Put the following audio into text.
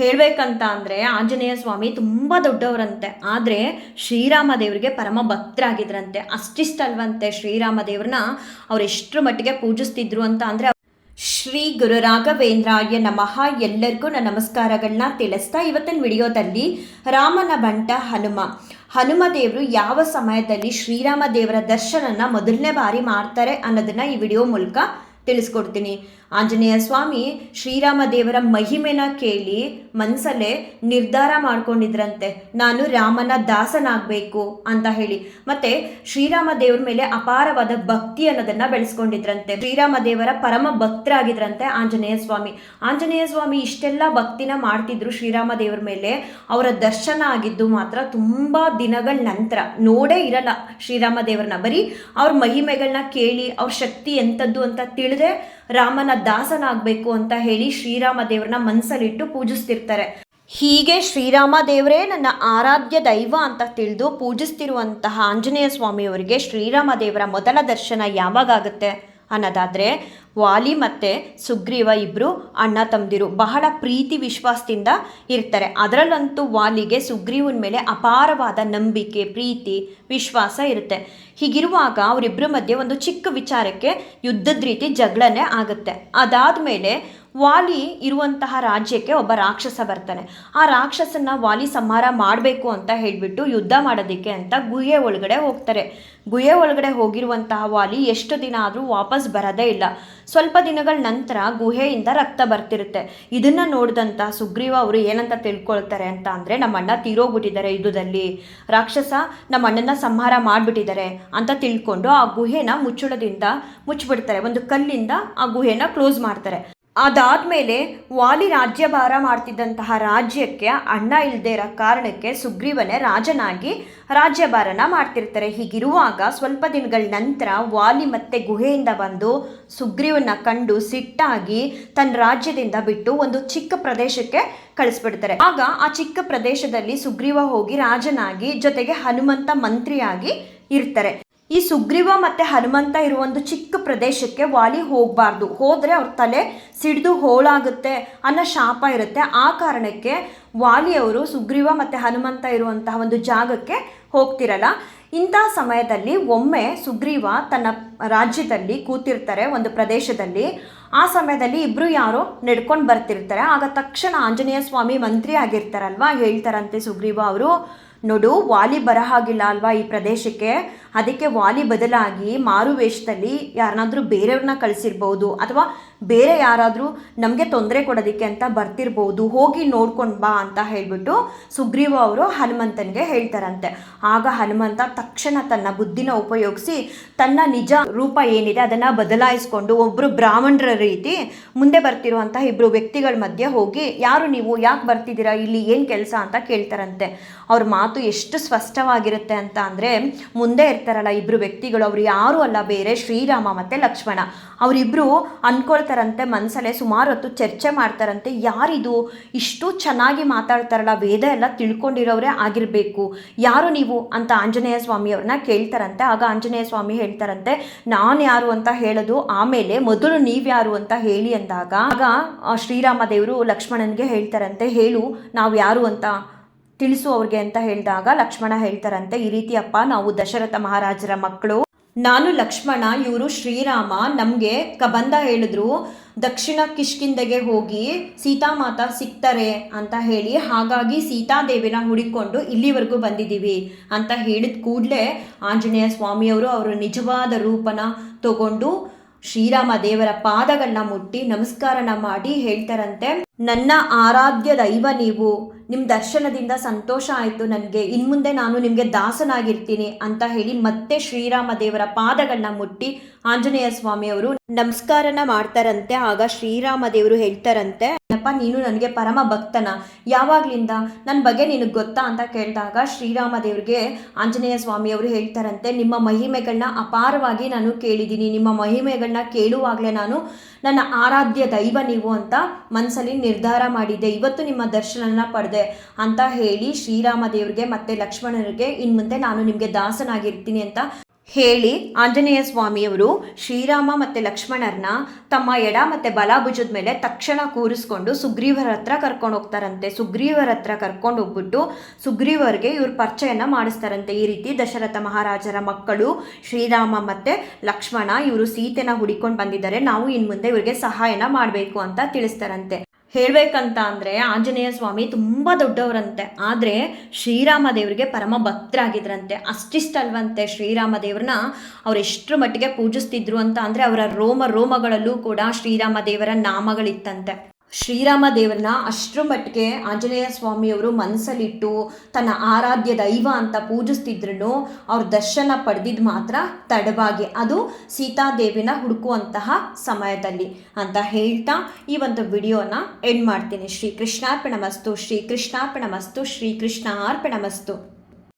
ಹೇಳ್ಬೇಕಂತ ಅಂದರೆ ಆಂಜನೇಯ ಸ್ವಾಮಿ ತುಂಬ ದೊಡ್ಡವರಂತೆ. ಆದರೆ ಶ್ರೀರಾಮ ದೇವರಿಗೆ ಪರಮ ಭಕ್ತರಾಗಿದ್ರಂತೆ. ಅಷ್ಟಿಷ್ಟಲ್ವಂತೆ ಶ್ರೀರಾಮ ದೇವ್ರನ್ನ ಅವ್ರು ಎಷ್ಟರ ಮಟ್ಟಿಗೆ ಪೂಜಿಸ್ತಿದ್ರು ಅಂತ ಅಂದರೆ ಶ್ರೀ ಗುರು ರಾಘವೇಂದ್ರಾಯ ನಮಃ ಎಲ್ಲರಿಗೂ ನನ್ನ ನಮಸ್ಕಾರಗಳನ್ನ ತಿಳಿಸ್ತಾ ಇವತ್ತಿನ ವಿಡಿಯೋದಲ್ಲಿ ರಾಮನ ಬಂಟ ಹನುಮ. ಹನುಮ ದೇವರು ಯಾವ ಸಮಯದಲ್ಲಿ ಶ್ರೀರಾಮ ದೇವರ ದರ್ಶನನ ಮೊದಲನೇ ಬಾರಿ ಮಾಡ್ತಾರೆ ಅನ್ನೋದನ್ನ ಈ ವಿಡಿಯೋ ಮೂಲಕ ತಿಳಿಸ್ಕೊಡ್ತೀನಿ. ಆಂಜನೇಯ ಸ್ವಾಮಿ ಶ್ರೀರಾಮ ದೇವರ ಮಹಿಮೆನ ಕೇಳಿ ಮನಸಲ್ಲೇ ನಿರ್ಧಾರ ಮಾಡ್ಕೊಂಡಿದ್ರಂತೆ. ನಾನು ರಾಮನ ದಾಸನಾಗಬೇಕು ಅಂತ ಹೇಳಿ. ಮತ್ತೆ ಶ್ರೀರಾಮ ದೇವರ ಮೇಲೆ ಅಪಾರವಾದ ಭಕ್ತಿ ಅನ್ನೋದನ್ನ ಬೆಳೆಸ್ಕೊಂಡಿದ್ರಂತೆ. ಶ್ರೀರಾಮ ದೇವರ ಪರಮ ಭಕ್ತರಾಗಿದ್ರಂತೆ ಆಂಜನೇಯ ಸ್ವಾಮಿ. ಆಂಜನೇಯ ಸ್ವಾಮಿ ಇಷ್ಟೆಲ್ಲ ಭಕ್ತಿನ ಮಾಡ್ತಿದ್ರು ಶ್ರೀರಾಮ ದೇವರ ಮೇಲೆ. ಅವರ ದರ್ಶನ ಆಗಿದ್ದು ಮಾತ್ರ ತುಂಬಾ ದಿನಗಳ ನಂತರ. ನೋಡೇ ಇರಲ್ಲ ಶ್ರೀರಾಮ ದೇವರನ್ನ. ಬರೀ ಅವ್ರ ಮಹಿಮೆಗಳನ್ನ ಕೇಳಿ, ಅವ್ರ ಶಕ್ತಿ ಎಂಥದ್ದು ಅಂತ ತಿಳಿದೆ ರಾಮನ ದಾಸನಾಗಬೇಕು ಅಂತ ಹೇಳಿ ಶ್ರೀರಾಮ ದೇವರನ್ನ ಮನಸ್ಸಲ್ಲಿಟ್ಟು ಪೂಜಿಸ್ತಿರ್ತಾರೆ. ಹೀಗೆ ಶ್ರೀರಾಮ ದೇವರೇ ನನ್ನ ಆರಾಧ್ಯ ದೈವ ಅಂತ ತಿಳಿದು ಪೂಜಿಸ್ತಿರುವಂತಹ ಆಂಜನೇಯ ಸ್ವಾಮಿಯವರಿಗೆ ಶ್ರೀರಾಮ ದೇವರ ಮೊದಲ ದರ್ಶನ ಯಾವಾಗ ಆಗುತ್ತೆ? ಅನ್ನೋದಾದರೆ ವಾಲಿ ಮತ್ತು ಸುಗ್ರೀವ ಇಬ್ಬರು ಅಣ್ಣ ತಮ್ಮದಿರು ಬಹಳ ಪ್ರೀತಿ ವಿಶ್ವಾಸದಿಂದ ಇರ್ತಾರೆ. ಅದರಲ್ಲಂತೂ ವಾಲಿಗೆ ಸುಗ್ರೀವನ ಮೇಲೆ ಅಪಾರವಾದ ನಂಬಿಕೆ, ಪ್ರೀತಿ, ವಿಶ್ವಾಸ ಇರುತ್ತೆ. ಹೀಗಿರುವಾಗ ಅವರಿಬ್ಬರ ಮಧ್ಯೆ ಒಂದು ಚಿಕ್ಕ ವಿಚಾರಕ್ಕೆ ಯುದ್ಧದ ರೀತಿ ಜಗಳನೇ ಆಗುತ್ತೆ. ಅದಾದಮೇಲೆ ವಾಲಿ ಇರುವಂತಹ ರಾಜ್ಯಕ್ಕೆ ಒಬ್ಬ ರಾಕ್ಷಸ ಬರ್ತಾನೆ. ಆ ರಾಕ್ಷಸನ್ನ ವಾಲಿ ಸಂಹಾರ ಮಾಡಬೇಕು ಅಂತ ಹೇಳಿಬಿಟ್ಟು ಯುದ್ಧ ಮಾಡೋದಕ್ಕೆ ಅಂತ ಗುಹೆ ಒಳಗಡೆ ಹೋಗ್ತಾರೆ. ಗುಹೆ ಒಳಗಡೆ ಹೋಗಿರುವಂತಹ ವಾಲಿ ಎಷ್ಟು ದಿನ ಆದರೂ ವಾಪಸ್ ಬರೋದೇ ಇಲ್ಲ. ಸ್ವಲ್ಪ ದಿನಗಳ ನಂತರ ಗುಹೆಯಿಂದ ರಕ್ತ ಬರ್ತಿರುತ್ತೆ. ಇದನ್ನು ನೋಡಿದಂಥ ಸುಗ್ರೀವ ಅವರು ಏನಂತ ತಿಳ್ಕೊಳ್ತಾರೆ ಅಂತ ಅಂದರೆ, ನಮ್ಮಣ್ಣ ತೀರೋಗ್ಬಿಟ್ಟಿದ್ದಾರೆ ಯುದ್ಧದಲ್ಲಿ. ರಾಕ್ಷಸ ನಮ್ಮ ಅಣ್ಣನ ಸಂಹಾರ ಮಾಡಿಬಿಟ್ಟಿದ್ದಾರೆ ಅಂತ ತಿಳ್ಕೊಂಡು ಆ ಗುಹೆನ ಮುಚ್ಚಳದಿಂದ ಮುಚ್ಚಿಬಿಡ್ತಾರೆ ಒಂದು ಕಲ್ಲಿಂದ ಆ ಗುಹೆನ ಕ್ಲೋಸ್ ಮಾಡ್ತಾರೆ. ಅದಾದಮೇಲೆ ವಾಲಿ ರಾಜ್ಯಭಾರ ಮಾಡ್ತಿದ್ದಂತಹ ರಾಜ್ಯಕ್ಕೆ ಅಣ್ಣ ಇಲ್ಲದೇ ಇರೋ ಕಾರಣಕ್ಕೆ ಸುಗ್ರೀವನೇ ರಾಜನಾಗಿ ರಾಜ್ಯಭಾರನ ಮಾಡ್ತಿರ್ತಾರೆ. ಹೀಗಿರುವಾಗ ಸ್ವಲ್ಪ ದಿನಗಳ ನಂತರ ವಾಲಿ ಮತ್ತೆ ಗುಹೆಯಿಂದ ಬಂದು ಸುಗ್ರೀವನ ಕಂಡು ಸಿಟ್ಟಾಗಿ ತನ್ನ ರಾಜ್ಯದಿಂದ ಬಿಟ್ಟು ಒಂದು ಚಿಕ್ಕ ಪ್ರದೇಶಕ್ಕೆ ಕಳಿಸ್ಬಿಡ್ತಾರೆ. ಆಗ ಆ ಚಿಕ್ಕ ಪ್ರದೇಶದಲ್ಲಿ ಸುಗ್ರೀವ ಹೋಗಿ ರಾಜನಾಗಿ ಜೊತೆಗೆ ಹನುಮಂತ ಮಂತ್ರಿಯಾಗಿ ಇರ್ತಾರೆ. ಈ ಸುಗ್ರೀವ ಮತ್ತೆ ಹನುಮಂತ ಇರುವ ಒಂದು ಚಿಕ್ಕ ಪ್ರದೇಶಕ್ಕೆ ವಾಲಿ ಹೋಗಬಾರ್ದು. ಹೋದರೆ ಅವ್ರ ತಲೆ ಸಿಡಿದು ಹೋಳಾಗುತ್ತೆ ಅನ್ನೋ ಶಾಪ ಇರುತ್ತೆ. ಆ ಕಾರಣಕ್ಕೆ ವಾಲಿಯವರು, ಸುಗ್ರೀವ ಮತ್ತು ಹನುಮಂತ ಇರುವಂತಹ ಒಂದು ಜಾಗಕ್ಕೆ ಹೋಗ್ತಿರಲ್ಲ. ಇಂತಹ ಸಮಯದಲ್ಲಿ ಒಮ್ಮೆ ಸುಗ್ರೀವ ತನ್ನ ರಾಜ್ಯದಲ್ಲಿ ಕೂತಿರ್ತಾರೆ, ಒಂದು ಪ್ರದೇಶದಲ್ಲಿ. ಆ ಸಮಯದಲ್ಲಿ ಇಬ್ರು ಯಾರೋ ನಡ್ಕೊಂಡು ಬರ್ತಿರ್ತಾರೆ. ಆಗ ತಕ್ಷಣ ಆಂಜನೇಯ ಸ್ವಾಮಿ ಮಂತ್ರಿ ಆಗಿರ್ತಾರಲ್ವಾ ಹೇಳ್ತಾರಂತೆ ಸುಗ್ರೀವ ಅವರು. ನೋಡು, ವಾಲಿ ಬರಹಾಗಿಲ್ಲ ಅಲ್ವಾ ಈ ಪ್ರದೇಶಕ್ಕೆ? ಅದಕ್ಕೆ ವಾಲಿ ಬದಲಾಗಿ ಮಾರು ವೇಷದಲ್ಲಿ ಯಾರನ್ನಾದರೂ ಬೇರೆಯವ್ರನ್ನ ಕಳಿಸಿರ್ಬೋದು ಅಥವಾ ಬೇರೆ ಯಾರಾದರೂ ನಮಗೆ ತೊಂದರೆ ಕೊಡೋದಕ್ಕೆ ಅಂತ ಬರ್ತಿರ್ಬೋದು, ಹೋಗಿ ನೋಡ್ಕೊಂಡು ಬಾ ಅಂತ ಹೇಳಿಬಿಟ್ಟು ಸುಗ್ರೀವ ಅವರು ಹನುಮಂತನಿಗೆ ಹೇಳ್ತಾರಂತೆ. ಆಗ ಹನುಮಂತ ತಕ್ಷಣ ತನ್ನ ಬುದ್ಧಿನ ಉಪಯೋಗಿಸಿ ತನ್ನ ನಿಜ ರೂಪ ಏನಿದೆ ಅದನ್ನು ಬದಲಾಯಿಸ್ಕೊಂಡು ಒಬ್ಬರು ಬ್ರಾಹ್ಮಣರ ರೀತಿ ಮುಂದೆ ಬರ್ತಿರುವಂತಹ ಇಬ್ಬರು ವ್ಯಕ್ತಿಗಳ ಮಧ್ಯೆ ಹೋಗಿ, ಯಾರು ನೀವು? ಯಾಕೆ ಬರ್ತಿದ್ದೀರಾ? ಇಲ್ಲಿ ಏನು ಕೆಲಸ? ಅಂತ ಕೇಳ್ತಾರಂತೆ. ಅವ್ರ ಮಾತು ಎಷ್ಟು ಸ್ಪಷ್ಟವಾಗಿರುತ್ತೆ ಅಂತ ಅಂದರೆ, ಮುಂದೆ ಇರ್ತಾರಲ್ಲ ಇಬ್ಬರು ವ್ಯಕ್ತಿಗಳು, ಅವ್ರು ಯಾರು ಅಲ್ಲ, ಬೇರೆ ಶ್ರೀರಾಮ ಮತ್ತು ಲಕ್ಷ್ಮಣ. ಅವರಿಬ್ಬರು ಅಂದ್ಕೊಳ್ತಾರಂತೆ ಮನಸ್ಸಲ್ಲೇ ಸುಮಾರು ಹೊತ್ತು ಚರ್ಚೆ ಮಾಡ್ತಾರಂತೆ, ಯಾರಿದು? ಇಷ್ಟು ಚೆನ್ನಾಗಿ ಮಾತಾಡ್ತಾರಲ್ಲ, ವೇದ ಎಲ್ಲ ತಿಳ್ಕೊಂಡಿರೋರೇ ಆಗಿರಬೇಕು. ಯಾರು ನೀವು? ಅಂತ ಆಂಜನೇಯ ಸ್ವಾಮಿಯವ್ರನ್ನ ಕೇಳ್ತಾರಂತೆ. ಆಗ ಆಂಜನೇಯ ಸ್ವಾಮಿ ಹೇಳ್ತಾರಂತೆ, ನಾನು ಯಾರು ಅಂತ ಹೇಳೋದು, ಆಮೇಲೆ ಮೊದಲು ನೀವ್ಯಾರು ಅಂತ ಹೇಳಿ ಅಂದಾಗ, ಆಗ ಶ್ರೀರಾಮ ದೇವರು ಲಕ್ಷ್ಮಣನಿಗೆ ಹೇಳ್ತಾರಂತೆ, ಹೇಳು, ನಾವು ಯಾರು ಅಂತ? ತಿಳಿಸು ಅವ್ರಿಗೆ ಅಂತ ಹೇಳಿದಾಗ ಲಕ್ಷ್ಮಣ ಹೇಳ್ತಾರಂತೆ, ಈ ರೀತಿ ಅಪ್ಪ, ನಾವು ದಶರಥ ಮಹಾರಾಜರ ಮಕ್ಕಳು. ನಾನು ಲಕ್ಷ್ಮಣ, ಇವರು ಶ್ರೀರಾಮ. ನಮಗೆ ಕಬಂಧ ಹೇಳಿದ್ರು, ದಕ್ಷಿಣ ಕಿಷ್ಕಿಂದೆಗೆ ಹೋಗಿ ಸೀತಾಮಾತಾ ಸಿಗ್ತಾರೆ ಅಂತ ಹೇಳಿ, ಹಾಗಾಗಿ ಸೀತಾದೇವಿನ ಹುಡುಕೊಂಡು ಇಲ್ಲಿವರೆಗೂ ಬಂದಿದ್ದೀವಿ ಅಂತ ಹೇಳಿದ ಕೂಡಲೇ ಆಂಜನೇಯ ಸ್ವಾಮಿಯವರು ಅವರ ನಿಜವಾದ ರೂಪನ ತಗೊಂಡು ಶ್ರೀರಾಮ ದೇವರ ಪಾದಗಳನ್ನ ಮುಟ್ಟಿ ನಮಸ್ಕಾರನ ಮಾಡಿ ಹೇಳ್ತಾರಂತೆ, ನನ್ನ ಆರಾಧ್ಯ ದೈವ ನೀವು. ನಿಮ್ಮ ದರ್ಶನದಿಂದ ಸಂತೋಷ ಆಯಿತು ನನಗೆ. ಇನ್ಮುಂದೆ ನಾನು ನಿಮಗೆ ದಾಸನಾಗಿರ್ತೀನಿ ಅಂತ ಹೇಳಿ ಮತ್ತೆ ಶ್ರೀರಾಮ ದೇವರ ಪಾದಗಳನ್ನ ಮುಟ್ಟಿ ಆಂಜನೇಯ ಸ್ವಾಮಿಯವರು ನಮಸ್ಕಾರನ ಮಾಡ್ತಾರಂತೆ. ಆಗ ಶ್ರೀರಾಮ ದೇವರು ಹೇಳ್ತಾರಂತೆ ಅಪ್ಪ ನೀನು ನನಗೆ ಪರಮ ಭಕ್ತನ? ಯಾವಾಗ್ಲಿಂದ? ನನ್ನ ಬಗ್ಗೆ ನಿನಗೆ ಗೊತ್ತಾ ಅಂತ ಕೇಳಿದಾಗ ಶ್ರೀರಾಮ ದೇವ್ರಿಗೆ ಆಂಜನೇಯ ಸ್ವಾಮಿಯವರು ಹೇಳ್ತಾರಂತೆ, ನಿಮ್ಮ ಮಹಿಮೆಗಳನ್ನ ಅಪಾರವಾಗಿ ನಾನು ಕೇಳಿದ್ದೀನಿ. ನಿಮ್ಮ ಮಹಿಮೆಗಳನ್ನ ಕೇಳುವಾಗಲೇ ನಾನು ನನ್ನ ಆರಾಧ್ಯ ದೈವ ನೀವು ಅಂತ ಮನಸ್ಸಲ್ಲಿ ನಿರ್ಧಾರ ಮಾಡಿದ್ದೆ. ಇವತ್ತು ನಿಮ್ಮ ದರ್ಶನನ ಪಡೆದೆ ಅಂತ ಹೇಳಿ ಶ್ರೀರಾಮ ದೇವ್ರಿಗೆ ಮತ್ತೆ ಲಕ್ಷ್ಮಣರಿಗೆ ಇನ್ನು ಮುಂದೆ ನಾನು ನಿಮಗೆ ದಾಸನಾಗಿರ್ತೀನಿ ಅಂತ ಹೇಳಿ ಆಂಜನೇಯ ಸ್ವಾಮಿಯವರು ಶ್ರೀರಾಮ ಮತ್ತು ಲಕ್ಷ್ಮಣರನ್ನ ತಮ್ಮ ಎಡ ಮತ್ತು ಬಲ ಭುಜದ ಮೇಲೆ ತಕ್ಷಣ ಕೂರಿಸ್ಕೊಂಡು ಸುಗ್ರೀವರ ಹತ್ರ ಕರ್ಕೊಂಡು ಹೋಗ್ತಾರಂತೆ. ಸುಗ್ರೀವರ ಹತ್ರ ಕರ್ಕೊಂಡು ಹೋಗ್ಬಿಟ್ಟು ಸುಗ್ರೀವರಿಗೆ ಇವ್ರ ಪರಿಚಯನ ಮಾಡಿಸ್ತಾರಂತೆ. ಈ ರೀತಿ ದಶರಥ ಮಹಾರಾಜರ ಮಕ್ಕಳು ಶ್ರೀರಾಮ ಮತ್ತು ಲಕ್ಷ್ಮಣ ಇವರು ಸೀತೆನ ಹುಡಿಕೊಂಡು ಬಂದಿದ್ದಾರೆ. ನಾವು ಇನ್ನು ಮುಂದೆ ಇವರಿಗೆ ಸಹಾಯನ ಮಾಡಬೇಕು ಅಂತ ತಿಳಿಸ್ತಾರಂತೆ. ಹೇಳ್ಬೇಕಂತ ಅಂದರೆ ಆಂಜನೇಯ ಸ್ವಾಮಿ ತುಂಬ ದೊಡ್ಡವರಂತೆ. ಆದರೆ ಶ್ರೀರಾಮ ದೇವರಿಗೆ ಪರಮ ಭಕ್ತರಾಗಿದ್ರಂತೆ. ಅಷ್ಟಿಷ್ಟಲ್ವಂತೆ ಶ್ರೀರಾಮ ದೇವ್ರನ್ನ ಅವ್ರು ಎಷ್ಟರ ಮಟ್ಟಿಗೆ ಪೂಜಿಸ್ತಿದ್ರು ಅಂತ ಅಂದರೆ ಅವರ ರೋಮ ರೋಮಗಳಲ್ಲೂ ಕೂಡ ಶ್ರೀರಾಮ ದೇವರ ನಾಮಗಳಿತ್ತಂತೆ. ಶ್ರೀರಾಮ ದೇವರನ್ನ ಅಷ್ಟರ ಮಟ್ಟಿಗೆ ಆಂಜನೇಯ ಸ್ವಾಮಿಯವರು ಮನಸ್ಸಲ್ಲಿಟ್ಟು ತನ್ನ ಆರಾಧ್ಯ ದೈವ ಅಂತ ಪೂಜಿಸ್ತಿದ್ರು ಅವ್ರ ದರ್ಶನ ಪಡೆದಿದ್ದು ಮಾತ್ರ ತಡವಾಗಿ. ಅದು ಸೀತಾದೇವಿನ ಹುಡುಕುವಂತಹ ಸಮಯದಲ್ಲಿ ಅಂತ ಹೇಳ್ತಾ ಈ ಒಂದು ವಿಡಿಯೋನ ಎಂಡ್ ಮಾಡ್ತೀನಿ. ಶ್ರೀ ಕೃಷ್ಣಾರ್ಪಣ ಮಸ್ತು ಶ್ರೀ ಕೃಷ್ಣಾರ್ಪಣ ಮಸ್ತು ಶ್ರೀ ಕೃಷ್ಣಾರ್ಪಣ ಮಸ್ತು